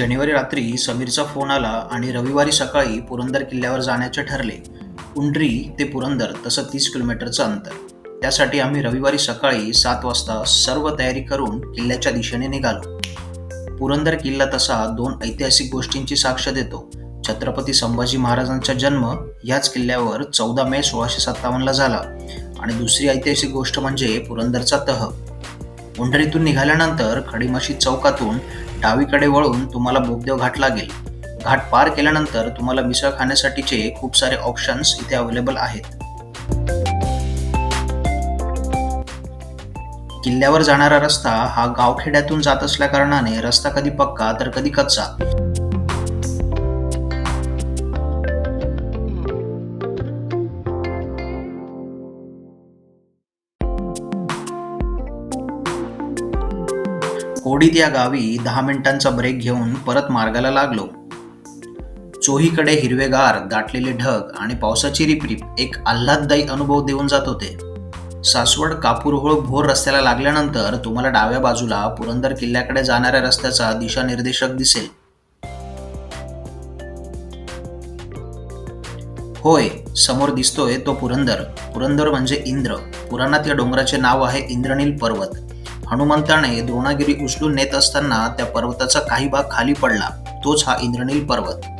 शनिवारी रात्री समीरचा फोन आला आणि रविवारी सकाळी पुरंदर किल्ल्यावर जाण्याचे ठरले. उंड्री ते पुरंदर तसं तीस किलोमीटरचं अंतर. त्यासाठी आम्ही रविवारी सकाळी सात वाजता सर्व तयारी करून किल्ल्याच्या दिशेने निघालो. पुरंदर किल्ला तसा दोन ऐतिहासिक गोष्टींची साक्ष देतो. छत्रपती संभाजी महाराजांचा जन्म याच किल्ल्यावर चौदा मे सोळाशे सत्तावन्नला झाला आणि दुसरी ऐतिहासिक गोष्ट म्हणजे पुरंदरचा तह. उंडरीतून निघाल्यानंतर खडीमाशी चौकातून डावीकडे वळून तुम्हाला बोगदेव घाट लागेल. घाट पार केल्यानंतर तुम्हाला मिसळ खाण्यासाठीचे खूप सारे ऑप्शन्स इथे अवेलेबल आहेत. किल्ल्यावर जाणारा रस्ता हा गावखेड्यातून जात असल्या कारणाने रस्ता कधी पक्का तर कधी कच्चा. कोडीत या गावी दहा मिनिटांचा ब्रेक घेऊन परत मार्गाला लागलो. चोहीकडे हिरवेगार दाटलेले ढग आणि पावसाची रिपरिप एक आल्हाददायी अनुभव देऊन जात होते. सासवड कापूरहोळ भोर रस्त्याला लागल्यानंतर तुम्हाला डाव्या बाजूला पुरंदर किल्ल्याकडे जाणाऱ्या रस्त्याचा दिशानिर्देशक दिसेल. होय समोर दिसतोय तो पुरंदर. पुरंदर म्हणजे इंद्र. पुराणात या डोंगराचे नाव आहे इंद्रनील पर्वत. हनुमंताने द्रोणागिरी उचलून नेत असताना त्या पर्वताचा काही भाग खाली पडला. तोच हा इंद्रनील पर्वत.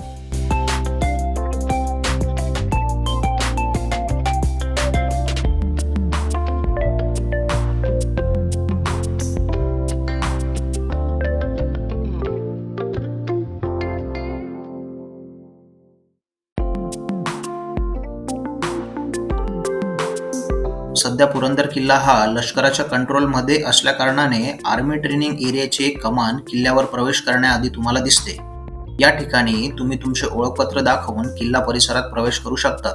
सध्या पुरंदर किल्ला हा लष्कराच्या कंट्रोलमध्ये असल्याकारणाने आर्मी ट्रेनिंग एरियाची एक कमान किल्ल्यावर प्रवेश करण्याआधी तुम्हाला दिसते. या ठिकाणी तुम्ही तुमचे ओळखपत्र दाखवून किल्ला परिसरात प्रवेश करू शकता.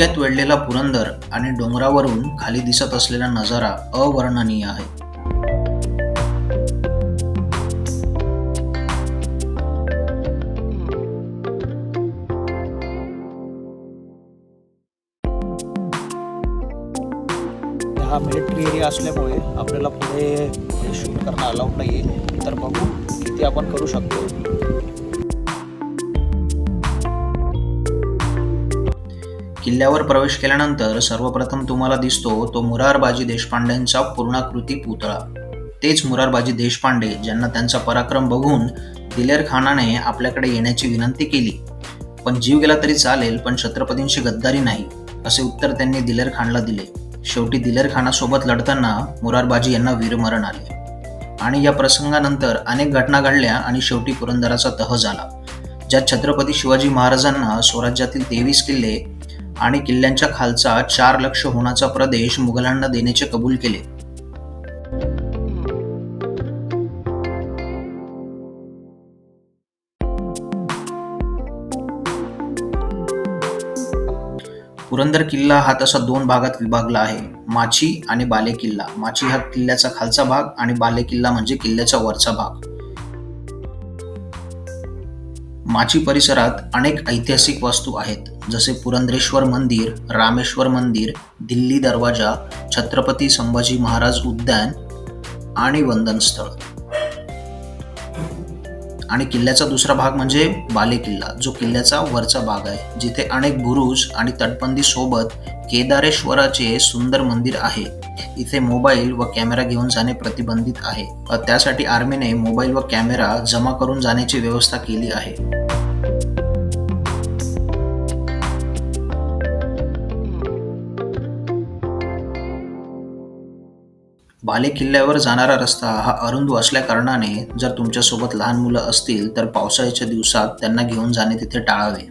धुक्यात वेढलेला पुरंदर आणि डोंगरावरून खाली दिसत असलेला नजारा अवर्णनीय आहे. हा मिलिटरी एरिया असल्यामुळे आपल्याला पुढे शूट करणं अलाउड नाही आहे तर बघू किती आपण करू शकतो. किल्ल्यावर प्रवेश केल्यानंतर सर्वप्रथम तुम्हाला दिसतो तो मुरारबाजी देशपांडेंचा पूर्णाकृती पुतळा. तेच मुरारबाजी देशपांडे ज्यांना त्यांचा पराक्रम बघून दिलेर खानाने आपल्याकडे येण्याची विनंती केली. पण जीव गेला तरी चालेल पण छत्रपतींची गद्दारी नाही असे उत्तर त्यांनी दिलेर खानला दिले. शेवटी दिलेर खानासोबत लढताना मुरारबाजी यांना वीरमरण आले. आणि या प्रसंगानंतर अनेक घटना घडल्या आणि शेवटी पुरंदराचा तह झाला. ज्यात छत्रपती शिवाजी महाराजांना स्वराज्यातील तेवीस किल्ले आणि किल्ल्यांच्या खालचा चार लक्ष होण्याचा प्रदेश मुघलांना देण्याचे कबूल केले. पुरंदर किल्ला हा तसा दोन भागात विभागला आहे. माची आणि बाले किल्ला. माची हा किल्ल्याचा खालचा भाग आणि बाले किल्ला म्हणजे किल्ल्याचा वरचा भाग. माची परिसरात अनेक ऐतिहासिक वास्तू आहेत जसे पुरंदरेश्वर मंदिर रामेश्वर मंदिर दिल्ली दरवाजा छत्रपती संभाजी महाराज उद्यान आणि वंदनस्थळ. आणि किल्ल्याचा दुसरा भाग म्हणजे बाले किल्ला जो किल्ल्याचा वरचा भाग आहे जिथे अनेक बुरुज आणि तटबंदी सोबत केदारेश्वराचे सुंदर मंदिर आहे. इथे मोबाईल व कॅमेरा घेऊन जाणे प्रतिबंधित आहे. व त्यासाठी आर्मीने मोबाईल व कॅमेरा जमा करून जाण्याची व्यवस्था केली आहे. बालेकिल्ल्यावर जाणारा रस्ता हा अरुंद असल्याकारणाने जर तुमच्यासोबत लहान मुलं असतील तर पावसाळ्याच्या दिवसात त्यांना घेऊन जाणे तिथे टाळावे.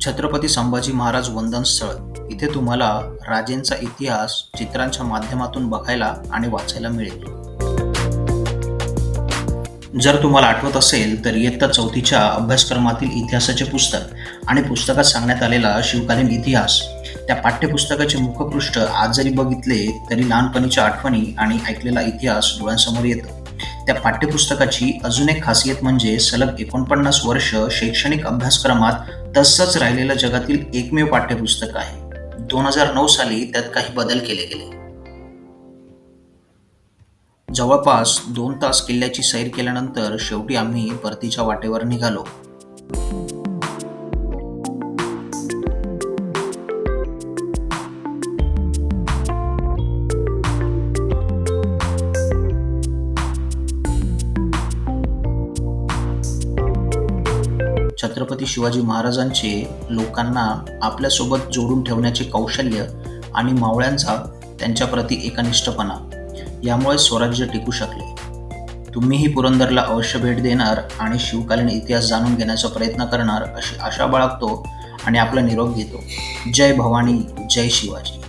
छत्रपती संभाजी महाराज वंदन स्थळ. इथे तुम्हाला राजेंचा इतिहास चित्रांच्या माध्यमातून बघायला आणि वाचायला मिळेल. जर तुम्हाला आठवत असेल तर इयत्ता चौथीच्या अभ्यासक्रमातील इतिहासाचे पुस्तक आणि पुस्तकात सांगण्यात आलेला शिवकालीन इतिहास त्या पाठ्यपुस्तकाचे मुखपृष्ठ आज जरी बघितले तरी लहानपणीच्या आठवणी आणि ऐकलेला इतिहास डोळ्यांसमोर येतो. त्या पाठ्यपुस्तकाची अजून एक खासियत म्हणजे सलग एकोणपन्नास वर्ष शैक्षणिक अभ्यासक्रमात तसंच राहिलेलं जगातील एकमेव पाठ्यपुस्तक आहे. दोन हजार नऊ साली त्यात काही बदल केले गेले. जवळपास दोन तास किल्ल्याची सैर केल्यानंतर शेवटी आम्ही परतीच्या वाटेवर निघालो. छत्रपती शिवाजी महाराजांचे लोकांना आपल्यासोबत जोडून ठेवण्याचे कौशल्य आणि मावळ्यांचा त्यांच्याप्रती एकनिष्ठपणा. यामुळे स्वराज्य टिकू शकले. तुम्हीही पुरंदरला अवश्य भेट देणार आणि शिवकालीन इतिहास जाणून घेण्याचा प्रयत्न करणार अशी आशा बाळगतो आणि आपला निरोप घेतो. जय भवानी जय शिवाजी.